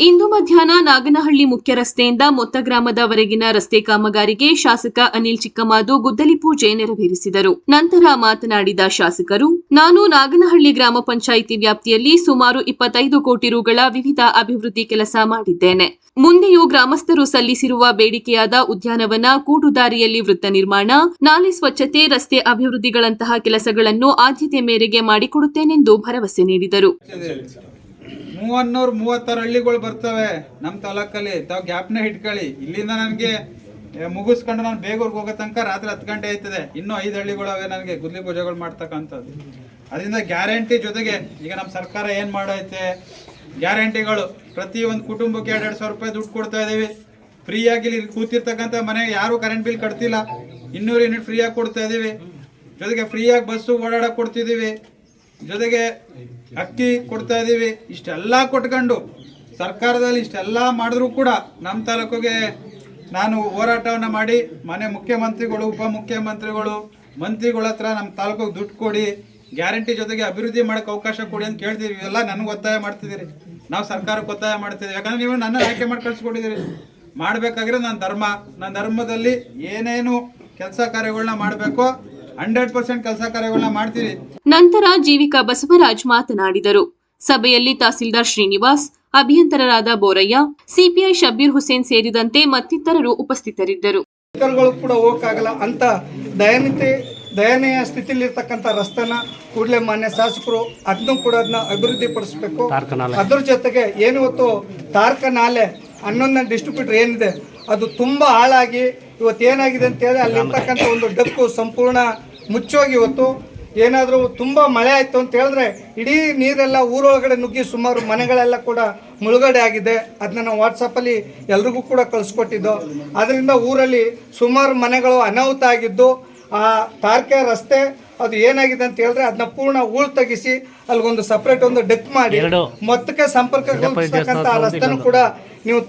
ಇಂದು ಮಧ್ಯಾಹ್ನ ನಾಗನಹಳ್ಳಿ ಮುಖ್ಯ ರಸ್ತೆಯಿಂದ ಮೊತ್ತ ಗ್ರಾಮದವರೆಗಿನ ರಸ್ತೆ ಕಾಮಗಾರಿಗೆ ಶಾಸಕ ಅನಿಲ್ ಚಿಕ್ಕಮಾದು ಗುದ್ದಲಿ ಪೂಜೆ ನೆರವೇರಿಸಿದರು. ನಂತರ ಮಾತನಾಡಿದ ಶಾಸಕರು, ನಾನು ನಾಗನಹಳ್ಳಿ ಗ್ರಾಮ ಪಂಚಾಯಿತಿ ವ್ಯಾಪ್ತಿಯಲ್ಲಿ ಸುಮಾರು ಇಪ್ಪತ್ತೈದು ಕೋಟಿ ರುಗಳ ವಿವಿಧ ಅಭಿವೃದ್ಧಿ ಕೆಲಸ ಮಾಡಿದ್ದೇನೆ. ಮುಂದೆಯೂ ಗ್ರಾಮಸ್ಥರು ಸಲ್ಲಿಸಿರುವ ಬೇಡಿಕೆಯಾದ ಉದ್ಯಾನವನ ಕೂಡುದಾರಿಯಲ್ಲಿ ವೃತ್ತ ನಿರ್ಮಾಣ, ನಾಲೆ ಸ್ವಚ್ಛತೆ, ರಸ್ತೆ ಅಭಿವೃದ್ಧಿಗಳಂತಹ ಕೆಲಸಗಳನ್ನು ಆದ್ಯತೆ ಮೇರೆಗೆ ಮಾಡಿಕೊಡುತ್ತೇನೆಂದು ಭರವಸೆ ನೀಡಿದರು. ಮೂವನ್ನೂರು ಮೂವತ್ತಾರು ಹಳ್ಳಿಗಳು ಬರ್ತವೆ ನಮ್ಮ ತಾಲೂಕಲ್ಲಿ. ತಾವು ಗ್ಯಾಪ್ನ ಇಟ್ಕೊಳ್ಳಿ. ಇಲ್ಲಿಂದ ನನಗೆ ಮುಗಿಸ್ಕೊಂಡು ನಾನು ಬೇಗೂರ್ಗೆ ಹೋಗೋ ತನಕ ರಾತ್ರಿ ಹತ್ತು ಗಂಟೆ ಆಯ್ತದೆ. ಇನ್ನೂ ಐದು ಹಳ್ಳಿಗಳು ಅವೆ ನನಗೆ ಗುದ್ಲಿ ಪೂಜೆಗಳು ಮಾಡ್ತಕ್ಕಂಥದ್ದು. ಅದರಿಂದ ಗ್ಯಾರಂಟಿ ಜೊತೆಗೆ ಈಗ ನಮ್ಮ ಸರ್ಕಾರ ಏನು ಮಾಡೈತೆ? ಗ್ಯಾರಂಟಿಗಳು. ಪ್ರತಿ ಒಂದು ಕುಟುಂಬಕ್ಕೆ ಎರಡೆರಡು ಸಾವಿರ ರೂಪಾಯಿ ದುಡ್ಡು ಕೊಡ್ತಾ ಇದ್ದೀವಿ ಫ್ರೀಯಾಗಿ ಇಲ್ಲಿ ಕೂತಿರ್ತಕ್ಕಂಥ ಮನೆಗೆ ಯಾರು ಕರೆಂಟ್ ಬಿಲ್ ಕಟ್ತಿಲ್ಲ. ಇನ್ನೂರು ಯೂನಿಟ್ ಫ್ರೀಯಾಗಿ ಕೊಡ್ತಾ ಇದ್ದೀವಿ ಜೊತೆಗೆ ಫ್ರೀಯಾಗಿ ಬಸ್ಸು ಓಡಾಡಕ್ಕೆ ಕೊಡ್ತಿದ್ದೀವಿ ಜೊತೆಗೆ ಅಕ್ಕಿ ಕೊಡ್ತಾ ಇದ್ದೀವಿ ಇಷ್ಟೆಲ್ಲ ಕೊಟ್ಕೊಂಡು ಸರ್ಕಾರದಲ್ಲಿ ಇಷ್ಟೆಲ್ಲ ಮಾಡಿದ್ರು ಕೂಡ ನಮ್ಮ ತಾಲೂಕಿಗೆ ನಾನು ಹೋರಾಟವನ್ನು ಮಾಡಿ ಮನೆ ಮುಖ್ಯಮಂತ್ರಿಗಳು, ಉಪಮುಖ್ಯಮಂತ್ರಿಗಳು, ಮಂತ್ರಿಗಳ ಹತ್ರ ನಮ್ಮ ತಾಲೂಕಿಗೆ ದುಡ್ಡು ಕೊಡಿ, ಗ್ಯಾರಂಟಿ ಜೊತೆಗೆ ಅಭಿವೃದ್ಧಿ ಮಾಡೋಕೆ ಅವಕಾಶ ಕೊಡಿ ಅಂತ ಕೇಳ್ತೀವಿ. ಇವೆಲ್ಲ ನನಗೆ ಒತ್ತಾಯ ಮಾಡ್ತಿದ್ದೀರಿ. ನಾವು ಸರ್ಕಾರಕ್ಕೆ ಒತ್ತಾಯ ಮಾಡ್ತಿದ್ದೀವಿ. ಯಾಕಂದ್ರೆ ನೀವು ನನ್ನ ಆಯ್ಕೆ ಮಾಡಿ ಕಳಿಸ್ಕೊಟ್ಟಿದ್ದೀರಿ. ಮಾಡಬೇಕಾಗಿರೋ ನನ್ನ ಧರ್ಮ. ನನ್ನ ಧರ್ಮದಲ್ಲಿ ಏನೇನು ಕೆಲಸ ಕಾರ್ಯಗಳನ್ನ ಮಾಡಬೇಕೋ ಹಂಡ್ರೆಡ್ ಪರ್ಸೆಂಟ್ ಕೆಲಸ ಕಾರ್ಯಗಳನ್ನ ಮಾಡ್ತೀವಿ ನಂತರ ಜೀವಿಕಾ ಬಸವರಾಜ್ ಮಾತನಾಡಿದರು. ಸಭೆಯಲ್ಲಿ ತಹಸೀಲ್ದಾರ್ ಶ್ರೀನಿವಾಸ್ ಅಭಿಯಂತರರಾದ ಬೋರಯ್ಯ ಸಿಪಿಐ ಶಬೀರ್ ಹುಸೇನ್ ಸೇರಿದಂತೆ ಮತ್ತಿತರರು ಉಪಸ್ಥಿತರಿದ್ದರು. ಕೂಡ ಹೋಗಕ್ಕಾಗಲ್ಲ ಅಂತ ದಯನೀತಿ ದಯನೀಯ ಸ್ಥಿತಿಲಿರ್ತಕ್ಕಂಥ ರಸ್ತೆನ ಕೂಡಲೇ ಮಾನ್ಯ ಶಾಸಕರು ಅದನ್ನು ಕೂಡ ಅದನ್ನ ಅಭಿವೃದ್ಧಿ ಪಡಿಸಬೇಕು ಅದ್ರ ಜೊತೆಗೆ ಏನು ಇವತ್ತು ತಾರ್ಕ ನಾಲೆ ಹನ್ನೊಂದನೇ ಡಿಸ್ಟ್ರಿಬ್ಯೂಟರ್ ಏನಿದೆ ಅದು ತುಂಬ ಹಾಳಾಗಿ ಇವತ್ತು ಏನಾಗಿದೆ ಅಂತೇಳಿ ಅಲ್ಲಿರ್ತಕ್ಕಂಥ ಒಂದು ಡಕ್ಕು ಸಂಪೂರ್ಣ ಮುಚ್ಚೋಗಿ ಇವತ್ತು. ಏನಾದರೂ ತುಂಬ ಮಳೆ ಆಯಿತು ಅಂತ ಹೇಳಿದ್ರೆ ಇಡೀ ನೀರೆಲ್ಲ ಊರೊಳಗಡೆ ನುಗ್ಗಿ ಸುಮಾರು ಮನೆಗಳೆಲ್ಲ ಕೂಡ ಮುಳುಗಡೆ ಆಗಿದೆ. ಅದನ್ನ ನಾವು ವಾಟ್ಸಪ್ಪಲ್ಲಿ ಎಲ್ರಿಗೂ ಕೂಡ ಕಳಿಸ್ಕೊಟ್ಟಿದ್ದು. ಅದರಿಂದ ಊರಲ್ಲಿ ಸುಮಾರು ಮನೆಗಳು ಅನಾಹುತ ಆಗಿದ್ದು ಆ ತಾರ್ಕೆ ರಸ್ತೆ ಅದು ಏನಾಗಿದೆ ಅಂತ ಹೇಳಿದ್ರೆ ಅದನ್ನ ಪೂರ್ಣ ಹೂಳು ತೆಗಿಸಿ ಅಲ್ಲಿಗೊಂದು ಸಪ್ರೇಟ್ ಒಂದು ಡೆಕ್ ಮಾಡಿ ಮೊತ್ತಕ್ಕೆ ಸಂಪರ್ಕ ಕಲ್ಪಿಸ್ತಕ್ಕಂಥ ಆ ರಸ್ತೆನೂ ಕೂಡ ನೀವು